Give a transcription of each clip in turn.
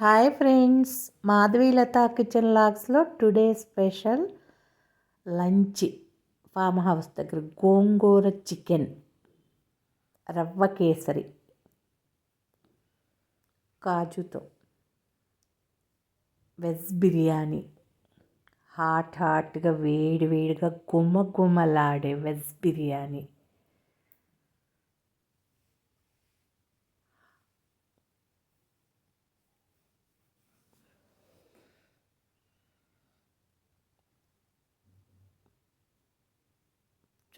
Hi friends Madhavilatha kitchen లాగ్స్లో today special lunch. Farm house దగ్గర గోంగూర chicken రవ్వ కేసరి కాజుతో వెజ్ బిర్యానీ. హాట్ హాట్గా వేడి వేడిగా గుమ్మ గుమ్మలాడే వెజ్ బిర్యానీ.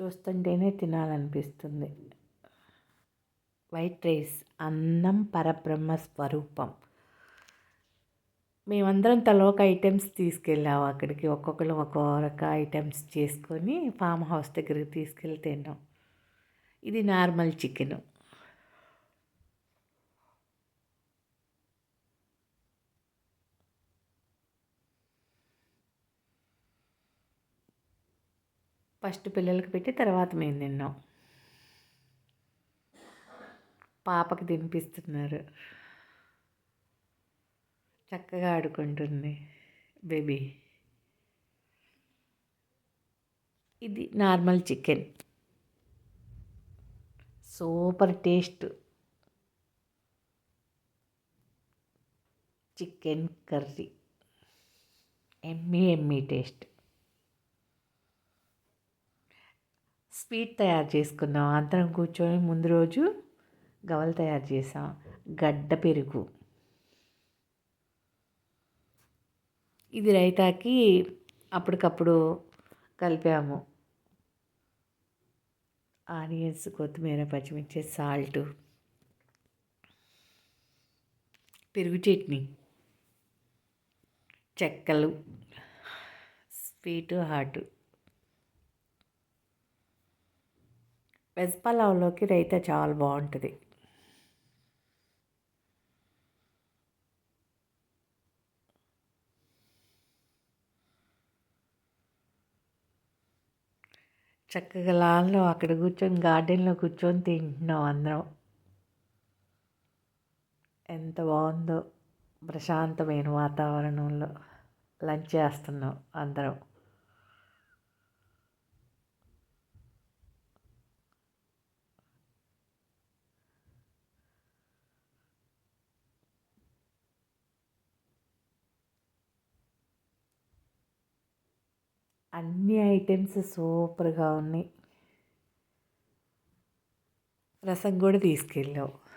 చూస్తుంటేనే తినాలనిపిస్తుంది. వైట్ రైస్ అన్నం పరబ్రహ్మ స్వరూపం. మేమందరం తలొక ఐటమ్స్ తీసుకెళ్ళాము అక్కడికి. ఒక్కొక్కరు ఒక్కొక్క ఐటమ్స్ చేసుకొని ఫామ్ హౌస్ దగ్గరికి తీసుకెళ్ళి తిన్నాం. ఇది నార్మల్ చికెను. ఫస్ట్ పిల్లలకి పెట్టి తర్వాత మేము తిన్నాం. పాపకి తినిపిస్తున్నారు. చక్కగా ఆడుకుంటుంది బేబీ. ఇది normal chicken. Super taste. Chicken curry. Yummy yummy taste. Sweet తయారు చేసుకున్నాం అందరం కూర్చొని ముందు రోజు గవలు తయారు చేసాం. గడ్డ పెరుగు. ఇది రైతాకి అప్పటికప్పుడు కలిపాము. ఆనియన్స్ కొత్తిమీర పచ్చిమిర్చి సాల్ట్ పెరుగు చట్నీ చెక్కలు స్వీటు హాటు. వెజ్ పలావ్లోకి రైతా చాలా బాగుంటుంది. చక్కగా లాన్లో అక్కడ కూర్చొని గార్డెన్లో కూర్చొని తింటున్నాం అందరం. ఎంత బాగుందో ప్రశాంతమైన వాతావరణంలో లంచ్ చేస్తున్నాం అందరం. అన్ని ఐటమ్స్ సూపర్గా ఉన్నాయి. రసం కూడా తీసుకెళ్ళావు.